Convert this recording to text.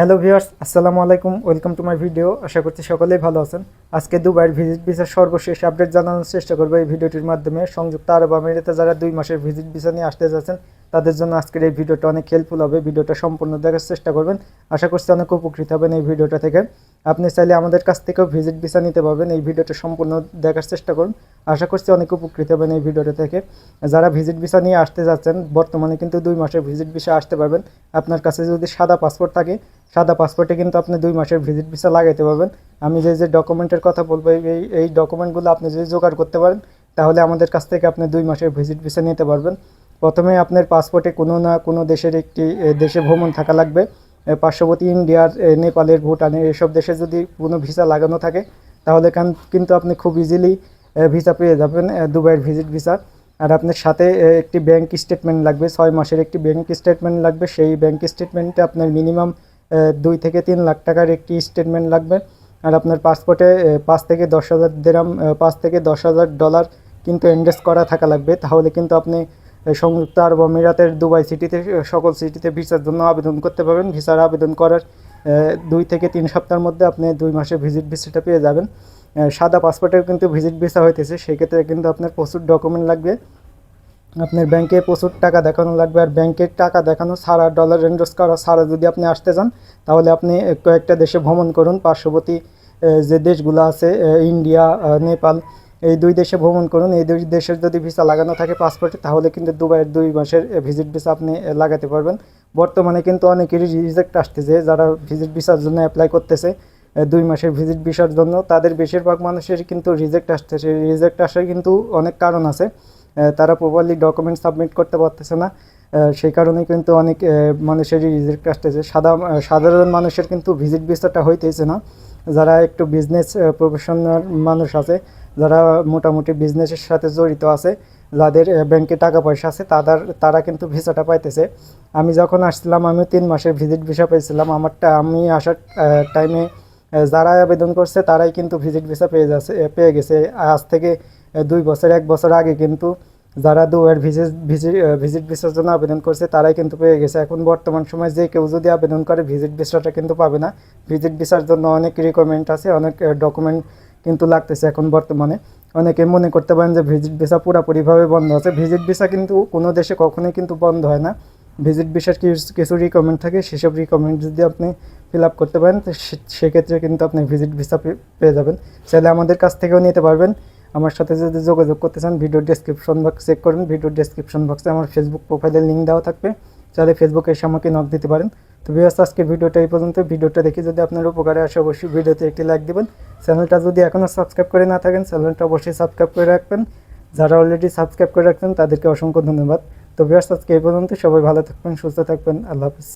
Hello viewers, আসসালামু আলাইকুম, welcome to my video. আশা করছি সকলেই ভালো আছেন। আজকে দুবাইয়ের ভিজিট ভিসার সর্বশেষ আপডেট জানানোর চেষ্টা করব এই ভিডিওটির মাধ্যমে। সংযুক্ত আরব আমিরাতে যারা দুই মাসের ভিজিট ভিসা নিয়ে আসতে যাচ্ছেন তাদের জন্য আজকের এই ভিডিওটা অনেক হেল্পফুল হবে। ভিডিওটা সম্পূর্ণ দেখার চেষ্টা করবেন। আশা করছি অনেক উপকৃত হবেন এই ভিডিওটা থেকে। আপনি চাইলে আমাদের কাছ থেকেও ভিজিট ভিসা নিতে পারবেন। এই ভিডিওটা সম্পূর্ণ দেখার চেষ্টা করুন। আশা করছি অনেক উপকৃত হবেন এই ভিডিওটা থেকে। যারা ভিজিট ভিসা নিয়ে আসতে যাচ্ছেন, বর্তমানে কিন্তু দুই মাসের ভিজিট ভিসা আসতে পারবেন। আপনার কাছে যদি সাদা পাসপোর্ট থাকে, সাদা পাসপোর্টে কিন্তু আপনি দুই মাসের ভিজিট ভিসা লাগাইতে পারবেন। আমি যে যে ডকুমেন্টের কথা বলব, এই এই ডকুমেন্টগুলো আপনি যদি জোগাড় করতে পারেন, তাহলে আমাদের কাছ থেকে আপনি দুই মাসের ভিজিট ভিসা নিতে পারবেন। প্রথমে আপনার পাসপোর্টে কোনো না কোনো দেশের একটি দেশে ভ্রমণ থাকা লাগবে। পার্শ্ববর্তী ইন্ডিয়ার নেপালের ভুটানের এসব দেশে যদি কোনো ভিসা লাগানো থাকে, তাহলে কান- কিন্তু আপনি খুব ইজিলি ভিসা পেয়ে যাবেন দুবাইয়ের ভিজিট ভিসা আর আপনার সাথে একটি ব্যাংক স্টেটমেন্ট লাগবে, ছয় মাসের একটি ব্যাংক স্টেটমেন্ট লাগবে। সেই ব্যাংক স্টেটমেন্টে আপনার মিনিমাম দুই থেকে তিন লাখ টাকার একটি স্টেটমেন্ট লাগবে। আর আপনার পাসপোর্টে পাঁচ থেকে দশ হাজার দেরাম পাঁচ থেকে দশ হাজার ডলার কিন্তু ইনভেস্ট করা থাকা লাগবে। তাহলে কিন্তু আপনি সংযুক্ত আরব আমিরাতের দুবাই সিটিতে সকল সিটিতে ভিসার জন্য আবেদন করতে পারবেন। ভিসার আবেদন করার দুই থেকে তিন সপ্তাহের মধ্যে আপনি দুই মাসের ভিজিট ভিসাটা পেয়ে যাবেন। সাদা পাসপোর্টের কিন্তু ভিজিট ভিসা হইতেছে, সেক্ষেত্রে কিন্তু আপনার প্রচুর ডকুমেন্ট লাগবে। আপনার ব্যাংকে প্রচুর টাকা দেখানো লাগবে, আর ব্যাংকের টাকা দেখানো ছাড়া ডলার ইনভেস্ট করা ছাড়া যদি আপনি আসতে চান, তাহলে আপনি কয়েকটা দেশে ভ্রমণ করুন। পার্শ্ববর্তী যে দেশগুলো আছে ইন্ডিয়া নেপাল এই দুই দেশে ভ্রমণ করুন। এই দুই দেশের যদি ভিসা লাগানো থাকে পাসপোর্টে তাহলে কিন্তু দুবাইয়ের দুই মাসের ভিজিট ভিসা আপনি লাগাতে পারবেন। বর্তমানে কিন্তু অনেকেরই রিজেক্ট আসতেছে, যারা ভিজিট ভিসার জন্য অ্যাপ্লাই করতেছে দুই মাসের ভিজিট ভিসার জন্য। তাদের বেশিরভাগ মানুষের কিন্তু রিজেক্ট আসতেছে। রিজেক্ট আসার কিন্তু অনেক কারণ আছে। তারা প্রপারলি ডকুমেন্ট সাবমিট করতে পারতেছে না। সেই কারণে কিন্তু অনেক মানুষেরই রিজেক্ট আসতেছে। সাদা, সাধারণ মানুষের কিন্তু ভিজিট ভিসাটা হইতেছে না। যারা একটু বিজনেস প্রফেশনাল মানুষ আছে, যারা মোটামুটি বিজনেসের সাথে জড়িত আছে, যাদের ব্যাংকে টাকা পয়সা আছে, তাদের, তারা কিন্তু ভিসাটা পাইতেছে। আমি যখন আসছিলাম আমি তিন মাসের ভিজিট ভিসা পেয়েছিলাম। আমারটা, আমি আসার টাইমে যারা আবেদন করছে, তারাই কিন্তু ভিজিট ভিসা পেয়ে যাচ্ছে পেয়ে গেছে। আজ থেকে দুই বছর, এক বছর আগে কিন্তু যারা দুয়ের ভিজিট ভিজিট ভিজিট ভিসার জন্য আবেদন করছে, তারাই কিন্তু পেয়ে গেছে। এখন বর্তমান সময় যে কেউ যদি আবেদন করে ভিজিট ভিসাটা কিন্তু পাবে না। ভিজিট ভিসার জন্য অনেক রিকোয়ারমেন্ট আছে, অনেক ডকুমেন্ট কিন্তু লাগতেছে এখন বর্তমানে। অনেকে মনে করতে পারেন যে ভিজিট ভিসা পুরোপুরিভাবে বন্ধ আছে। ভিজিট ভিসা কিন্তু কোনো দেশে কখনোই কিন্তু বন্ধ হয় না। ভিজিট ভিসার কিছু রিকমেন্ড থাকে, সেসব রিকমেন্ড যদি আপনি ফিল আপ করতে পারেন সেক্ষেত্রে কিন্তু আপনি ভিজিট ভিসা পেয়ে যাবেন। চাইলে আমাদের কাছ থেকেও নিতে পারবেন। আমার সাথে যদি যোগাযোগ করতে চান ভিডিও ডেসক্রিপশন বক্স চেক করুন। ভিডিও ডেসক্রিপশন বক্সে আমার ফেসবুক প্রোফাইলের লিঙ্ক দেওয়া থাকবে। চাইলে ফেসবুকে এসে আমাকে নক দিতে পারেন। তো বিয়াস আজকের ভিডিওটা এই পর্যন্ত। ভিডিওটা দেখে যদি আপনার উপকারে আসে, অবশ্যই ভিডিওতে একটি লাইক দেবেন। চ্যানেলটা যদি এখনও সাবস্ক্রাইব করে না থাকেন চ্যানেলটা অবশ্যই সাবস্ক্রাইব করে রাখবেন। যারা অলরেডি সাবস্ক্রাইব করে রাখছেন, তাদেরকে অসংখ্য ধন্যবাদ। তো বিয়াস আজকে এই পর্যন্ত। সবাই ভালো থাকবেন, সুস্থ থাকবেন। আল্লাহ হাফিজ।